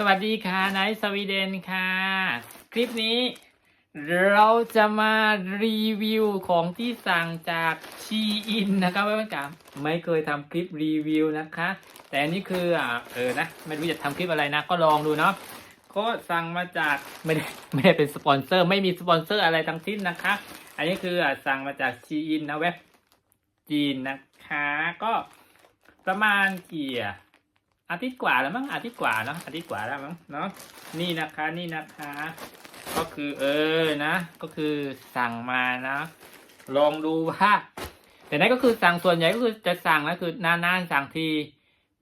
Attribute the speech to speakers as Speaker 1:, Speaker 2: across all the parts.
Speaker 1: สวัสดีค่ะไนท์สวีเดนค่ะ คลิปนี้เราจะมารีวิวของที่สั่งจากชีอินนะครับเพื่อนๆไม่เคยทำคลิปรีวิวนะคะ แต่นนี้คืออ่าเออนะ ไม่รู้จะทำคลิปอะไรนะ ก็ลองดูเนาะก็สั่งมาจากไม่ได้ไม่ได้เป็นสปอนเซอร์ ไม่มีสปอนเซอร์อะไรทั้งสิ้นนะคะ อันนี้คืออ่าสั่งมาจากชีอินนะเว็บจีนนะคะ ก็ประมาณกี่อะ อาทิตย์กว่าแล้วมั้งอาทิตย์กว่าเนาะอาทิตย์กว่าแล้วมั้งเนาะนี่นะคะนี่นะคะ ก็คือเออนะ ก็คือสั่งมานะ ลองดูว่าแต่นั้นก็คือสั่งส่วนใหญ่ก็คือจะสั่งนะคือนานๆสั่งที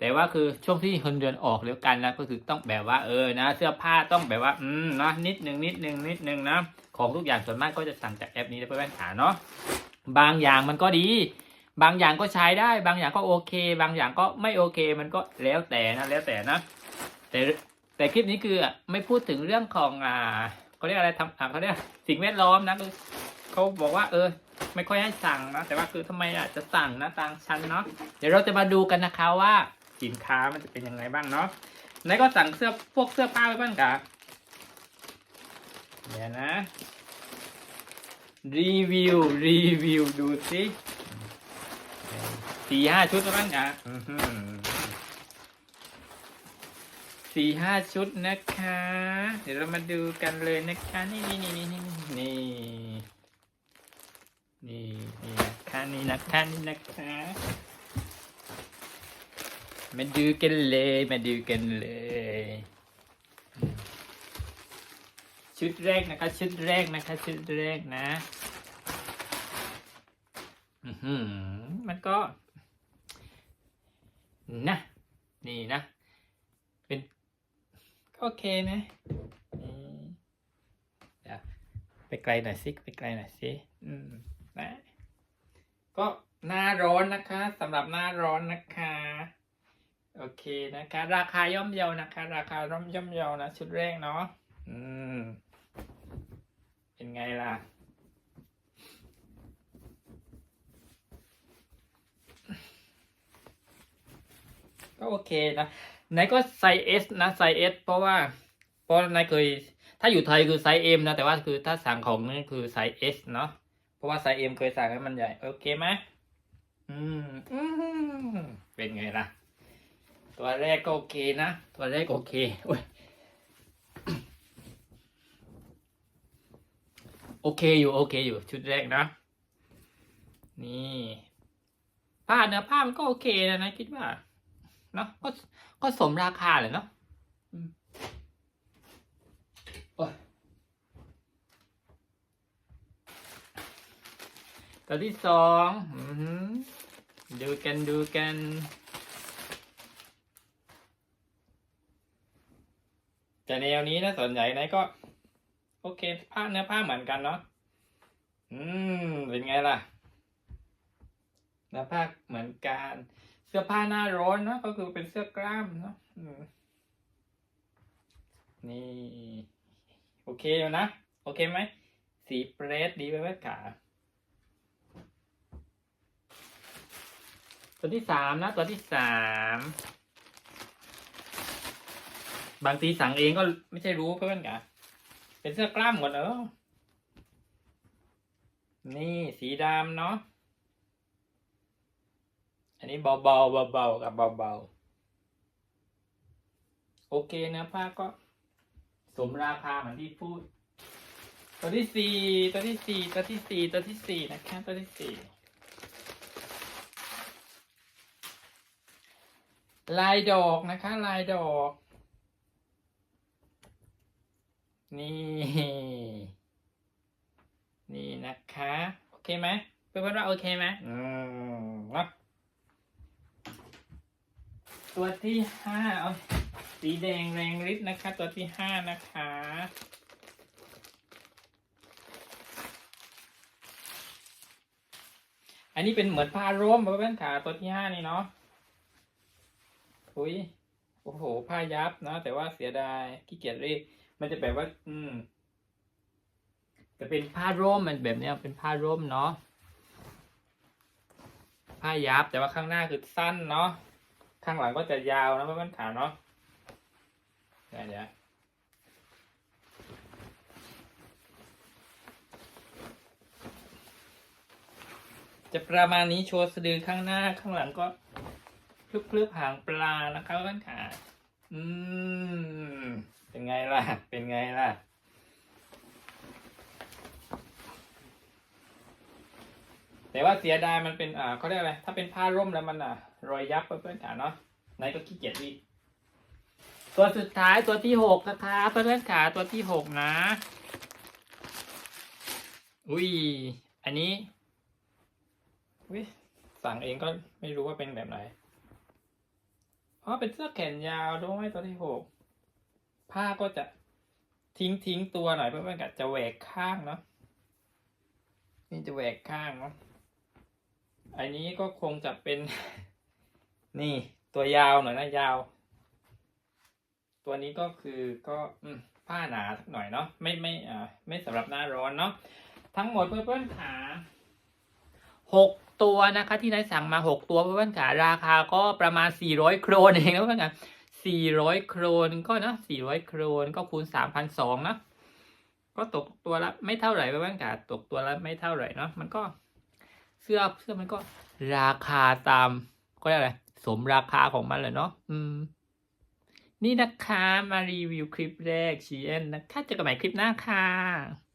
Speaker 1: แต่ว่าคือช่วงที่เงินเดือนออกแล้วกันนะก็คือต้องแบบว่าเออนะ เสื้อผ้าต้องแบบว่าอืมนะนิดหนึ่งนิดหนึ่งนิดหนึ่งนะของทุกอย่างส่วนมากก็จะสั่งจากแอปนี้ได้เพื่อนๆขาเนาะบางอย่างมันก็ดี บางอย่างก็ใช้ได้ บางอย่างก็โอเค บางอย่างก็ไม่โอเค มันก็แล้วแต่นะแล้วแต่นะแต่แต่คลิปนี้คือไม่พูดถึงเรื่องของอ่าเขาเรียกอะไรทำอ่าเขาเรียกสิ่งแวดล้อมนะคือเขาบอกว่าเออ ไม่ค่อยให้สั่งนะแต่ว่าคือทำไมอะจะสั่งนะตางชั้นเนาะเดี๋ยวเราจะมาดูกันนะคะว่าสินค้ามันจะเป็นยังไงบ้างเนาะไหนก็สั่งเสื้อพวกเสื้อผ้าไปบ้างค่ะเดี๋ยวนะ รีวิวรีวิวดูสิ สี่ห้าชุดแล้วมั้งอะอื้อหือสี่ห้าชุดนะคะ เดี๋ยวเรามาดูกันเลยนะคะ นี่นี่นี่นี่นี่นี่นี่นี่นะคะนี่นะคะนี่นะคะ มาดูกันเลยมาดูกันเลย ชุดแรกนะคะ ชุดแรกนะคะ ชุดแรกนะ อือหือมันก็ นะนี่นะ เป็นก็โอเคนะนี่เดี๋ยวไปไกลหน่อยสิไปไกลหน่อยสิอืมนะก็หน้าร้อนนะคะสำหรับหน้าร้อนนะคะ โอเคนะคะ ราคาย่อมเยานะคะ ราคาย่อมย่อมเยานะชุดแรกเนาะอืมเป็นไงล่ะ ก็โอเคนะนายก็ไซส์ S นะไซส์ S เพราะว่า เพราะนายเคย ถ้าอยู่ไทยคือไซส์ M นะ แต่ว่าคือถ้าสั่งของนี่คือไซส์ S เนาะเพราะว่าไซส์ M เคยสั่งให้มันใหญ่โอเคไหมอืมอืมเป็นไงล่ะ ตัวแรกก็โอเคนะ ตัวแรกโอเคโอ้ยโอเคอยู่โอเคอยู่ชุดแรกนะ นี่ผ้าเนื้อผ้ามันก็โอเคนะนะคิดว่า เนาะก็ก็สมราคาเลยเนาะตัวที่สองดูกันดูกัน แต่แนวนี้นะส่วนใหญ่ไหนก็ โอเคผ้าเนื้อผ้าเหมือนกันเนาะอืม เป็นไงล่ะเนื้อผ้าเหมือนกัน เสื้อผ้าหน้าร้อนเนอะก็คือเป็นเสื้อกล้ามเนาะนี่ โอเคอยู่นะ โอเคไหม สีเปรสดีไปไหมขาตัวที่สามนะ ตัวที่สามบางทีสั่งเองก็ไม่ใช่รู้เพื่อนกะเป็นเสื้อกล้ามหมดเนอะนี่สีดำเนาะ นนี้เบาๆเบาๆกับเบาๆ โอเคนะผ้าก็สมราคาเหมือนที่พูด ตัวที่สี่ตัวที่สี่ตัวที่สี่ตัวที่สี่นะคะตัวที่สี่ลายดอกนะคะ ลายดอก นี่ นี่นะคะ โอเคไหมเพื่อนๆว่าโอเคไหมอืมเนาะ ตัวที่ห้าเอาสีแดงแรงฤทธิ์นะคะ ตัวที่ห้านะคะ อันนี้เป็นเหมือนผ้าร่มเพื่อนขาตัวที่ห้านี่เนาะอุ้ยโอ้โหผ้ายับนะแต่ว่าเสียดายขี้เกียจรีดมันจะแบบว่า อืมจะเป็นผ้าร่มมันแบบเนี้ยเป็นผ้าร่มเนาะผ้ายับแต่ว่าข้างหน้าคือสั้นเนาะ ข้างหลังก็จะยาวนะเพื่อนๆขาเนาะดี๋ยวเดี๋ยวจะประมาณนี้โชว์สะดือข้างหน้าข้างหลังก็พลึบๆหางปลานะครับท่านขาอืม เป็นไงล่ะ เป็นไงล่ะ แต่ว่าเสียดายมันเป็นอ่าเขาเรียกอะไร ถ้าเป็นผ้าร่มแล้วมันอะ รอยยับเพื่อนๆขาเนาะไหนก็ขี้เกียจรีดตัวสุดท้ายตัวที่หกนะคะเพื่อนๆขาตัวที่หกนะ อุ้ย อันนี้อุ้ยสั่งเองก็ไม่รู้ว่าเป็นแบบไหนอ๋อเป็นเสื้อแขนยาวด้วยตัวที่หกผ้าก็จะทิ้งทิ้งๆตัวหน่อยเพื่อนๆขาจะแหวกข้างเนาะนี่จะแหวกข้างเนาะอันนี้ก็คงจะเป็น นี่ตัวยาวหน่อยนะยาว ตัวนี้ก็คือก็อืผ้าหนาสักหน่อยเนาะไม่ไม่อ่าไม่สำหรับหน้าร้อนเนาะทั้งหมดเพื่อนๆขาหกตัวนะคะ ที่นายสั่งมาหกตัวเพื่อนๆขาราคาก็ประมาณสี่ร้อยโครนเองนะเพื่อนๆขาสี่ร้อยโครนก็นะสี่ร้อยโครนก็คูณสามพันสองนะก็ตกตัวละไม่เท่าไหร่เพื่อนๆขาตกตัวละไม่เท่าไหร่เนาะมันก็เสื้อเสื้อมันก็ราคาตามก็เรียกอะไร สมราคาของมันเลยเนาะอืม นี่นะคะ มารีวิวคลิปแรกชีเอ็นนะคะเจอกันใหม่คลิปหน้าค่ะ